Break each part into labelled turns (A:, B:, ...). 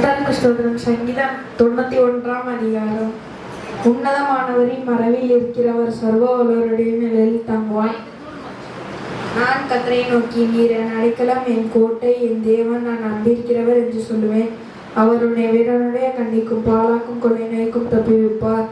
A: ஸ்தோத்திரம் சங்கீதம் தொண்ணூத்தி ஒன்றாம் அதிகாரம். உன்னதமானவரின் மரபில் இருக்கிறவர் சர்வ வல்லவருடைய நிலையில் தங்குவாய். நான் கத்தரை நோக்கி நீர் என் அடைக்கலம் என் கோட்டை என் தேவன் நான் நம்பியிருக்கிறவர் என்று சொல்லுவேன். அவர் உன்னை வீரனுடைய கண்ணிக்கும் பாலாக்கும் கொலை நோய்க்கும் தப்புவிப்பார்.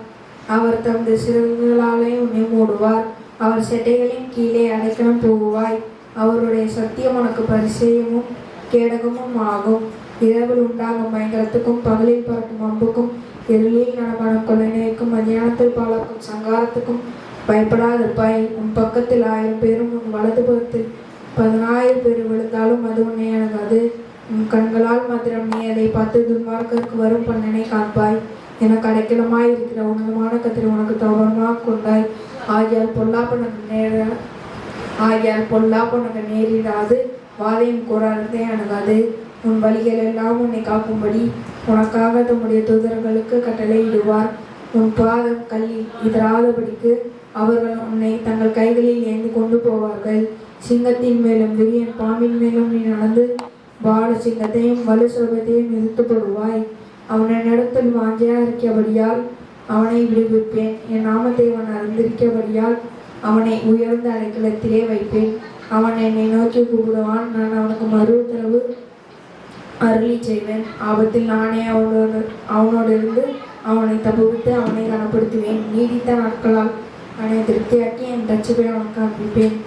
A: அவர் தமது சிறகுகளாலே உன்னை மூடுவார். அவர் செட்டைகளின் கீழே அடைக்கலம் போகுவாய். அவருடைய சத்தியம் உனக்கு பரிசயமும் கேடகமும் ஆகும். இரவில் உண்டாகும் பயங்கரத்துக்கும் பகலில் பறக்கும் அம்புக்கும் இருளில் நடமாடும் கொள்ளை மதியானத்தில் பாலாக்கும் சங்காரத்துக்கும் பயப்படாதிருப்பாய். உன் பக்கத்தில் ஆயிரம் பேரும் உன் வலது புறத்தில் பதினாயிரம் பேர் விழுந்தாலும் அது உன்னை அணுகாது. உன் கண்களால் மாத்திரம் நீ அதை பார்த்து துன்மார்க்கருக்கு வரும் பண்ணனை காண்பாய். எனக்கு அடைக்கலமாய் இருக்கிற உன்னதமான கத்திரி உனக்கு தவறமாக கொண்டாய். ஆகியால் பொல்லாப்பனக்கு நேர ஆகியால் பொல்லாப்பனக்கு நேரிடாது. வாதையும் கூறாரத்தை அணுகாது. உன் வழிகள் எல்லாம் உன்னை காக்கும்படி உனக்காக தம்முடைய தூதர்களுக்கு கட்டளையிடுவார். உன் பாதம் கல்லில் இதராதபடிக்கு அவர்கள் உன்னை தங்கள் கைகளில் ஏந்து கொண்டு போவார்கள். சிங்கத்தின் மேலும் விரியன் பாம்பின் மேலும் நீ நடந்து பால சிங்கத்தையும் வலு சுரபத்தையும் நிறுத்தப்படுவாய் அவனை நடத்தல் வாஞ்சையா இருக்கபடியால் அவனை விடுவிப்பேன். என் நாமத்தை அவன் அறிந்திருக்கபடியால் அவனை உயர்ந்த அடைக்கலத்திலே வைப்பேன். அவன் என்னை நோக்கி கூப்பிடுவான். நான் அவனுக்கு மறு உத்தரவு அருளி செய்வேன். ஆபத்தில் நானே அவனோடு அவனோடிருந்து அவனை தப்புவித்து அவனை கனப்படுத்துவேன். நீடித்த நாட்களால் அவனை திருப்தியாக்கி என் தச்சுப்பை அவனுக்கு அனுப்பிப்பேன்